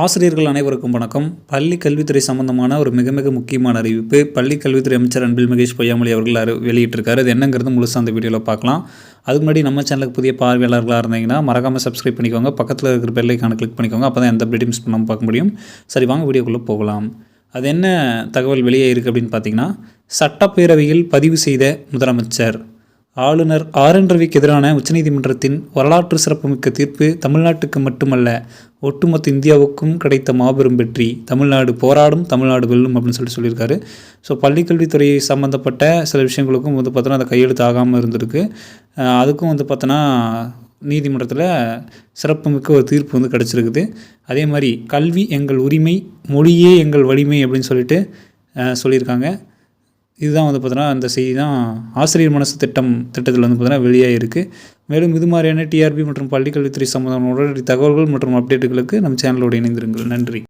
ஆசிரியர்கள் அனைவருக்கும் வணக்கம். பள்ளி கல்வித்துறை சம்பந்தமான ஒரு மிக மிக முக்கியமான அறிவிப்பு. பள்ளி கல்வித்துறை அமைச்சர் அன்பில் மகேஷ் பொய்யாமொழி அவர்கள் அறி வெளியிட்டிருக்காரு. அது என்னங்கிறது முழுசாக அந்த வீடியோவில் பார்க்கலாம். அதுக்கு முன்னாடி நம்ம சேனலுக்கு புதிய பார்வையாளர்களாக இருந்தீங்கன்னா மறக்காமல் சப்ஸ்கிரைப் பண்ணிக்கோங்க. பக்கத்தில் இருக்கிற பெல்லைக்கான கிளிக் பண்ணிக்கோங்க. அப்போ தான் எந்த அப்டேட் மிஸ் பண்ணாமல் பார்க்க முடியும். சரி வாங்க வீடியோக்குள்ளே போகலாம். அது என்ன தகவல் வெளியே இருக்குது அப்படின்னு பார்த்தீங்கன்னா சட்டப்பேரவையில் பதிவு செய்த முதலமைச்சர். ஆளுநர் ஆர். என். ரவிக்கு எதிரான உச்சநீதிமன்றத்தின் வரலாற்று சிறப்புமிக்க தீர்ப்பு தமிழ்நாட்டுக்கு மட்டுமல்ல ஒட்டுமொத்த இந்தியாவுக்கும் கிடைத்த மாபெரும் வெற்றி. தமிழ்நாடு போராடும் தமிழ்நாடு வெல்லும் அப்படின்னு சொல்லிட்டு சொல்லியிருக்காரு. ஸோ பள்ளிக்கல்வித்துறை சம்மந்தப்பட்ட சில விஷயங்களுக்கும் வந்து பார்த்தோன்னா அந்த கையெழுத்து ஆகாமல் இருந்திருக்கு. அதுக்கும் வந்து பார்த்தோன்னா நீதிமன்றத்தில் சிறப்புமிக்க ஒரு தீர்ப்பு வந்து கிடச்சிருக்குது. அதே மாதிரி கல்வி எங்கள் உரிமை மொழியே எங்கள் வலிமை அப்படின்னு சொல்லிட்டு சொல்லியிருக்காங்க. இதுதான் வந்து பார்த்தோன்னா அந்த செய்தி தான். ஆசிரியர் மனசு திட்டம் திட்டத்தில் வந்து பார்த்தோன்னா வெளியாக இருக்குது மேலும் இது மாதிரியான டிஆர்பி மற்றும் பள்ளிக்கல்வித்துறை சம்மந்தமான உடனடி தகவல்கள் மற்றும் அப்டேட்டுகளுக்கு நம்ம சேனலோடு இணைந்திருங்கள். நன்றி.